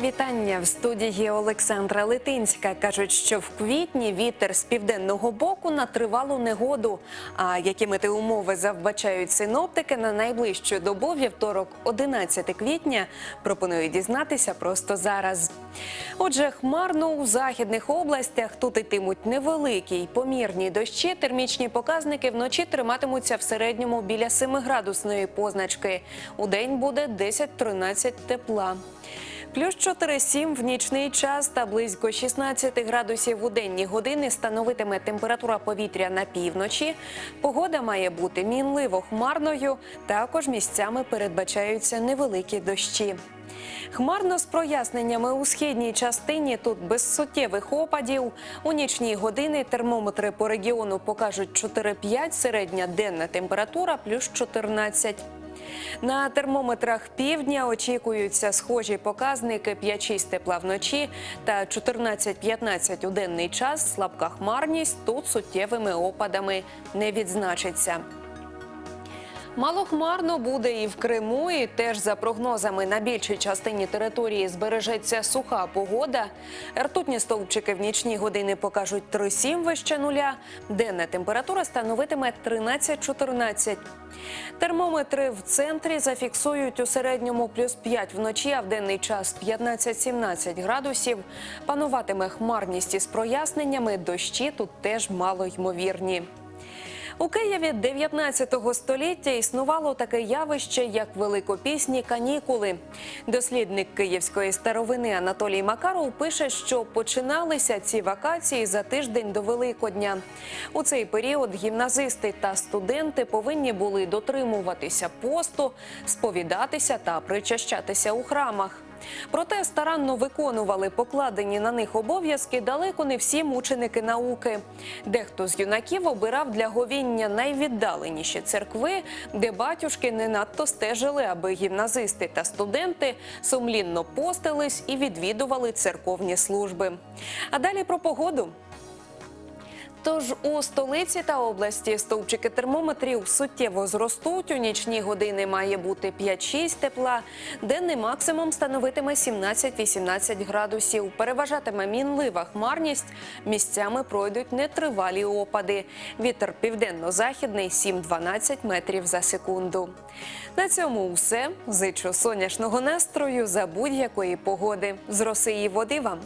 вітання в студії Олександра Литинська. Кажуть, що в квітні вітер з південного боку на тривалу негоду. А які метеумови завбачають синоптики на найближчу добу вівторок, 11 квітня, пропоную дізнатися просто зараз. Отже, хмарно у західних областях тут йтимуть невеликі й помірні дощі. Термічні показники вночі триматимуться в середньому біля 7-градусної позначки. У день буде 10-13 тепла. Плюс 4-7 в нічний час та близько 16 градусів у денні години становитиме температура повітря на півночі. Погода має бути мінливо хмарною. Також місцями передбачаються невеликі дощі. Хмарно з проясненнями у східній частині тут без суттєвих опадів. У нічні години термометри по регіону покажуть 4-5, середня денна температура плюс 14. На термометрах півдня очікуються схожі показники 5-6 тепла вночі та 14-15 у денний час. Слабка хмарність тут суттєвими опадами не відзначиться. Малохмарно буде і в Криму, і теж за прогнозами на більшій частині території збережеться суха погода. Ртутні стовпчики в нічні години покажуть 3-7 вище нуля. Денна температура становитиме 13-14. Термометри в центрі зафіксують у середньому плюс 5 вночі, а в денний час 15-17 градусів. Пануватиме хмарність із проясненнями, дощі тут теж мало ймовірні. У Києві 19 століття існувало таке явище, як великопісні канікули. Дослідник київської старовини Анатолій Макаров пише, що починалися ці вакації за тиждень до Великодня. У цей період гімназисти та студенти повинні були дотримуватися посту, сповідатися та причащатися у храмах. Проте старанно виконували покладені на них обов'язки далеко не всі мученики науки. Дехто з юнаків обирав для говіння найвіддаленіші церкви, де батюшки не надто стежили, аби гімназисти та студенти сумлінно постились і відвідували церковні служби. А далі про погоду. Тож у столиці та області стовпчики термометрів суттєво зростуть. У нічні години має бути 5-6 тепла. Денний максимум становитиме 17-18 градусів. Переважатиме мінлива хмарність. Місцями пройдуть нетривалі опади. Вітер південно-західний 7-12 метрів за секунду. На цьому все. Зичу сонячного настрою за будь-якої погоди. З роси і води вам.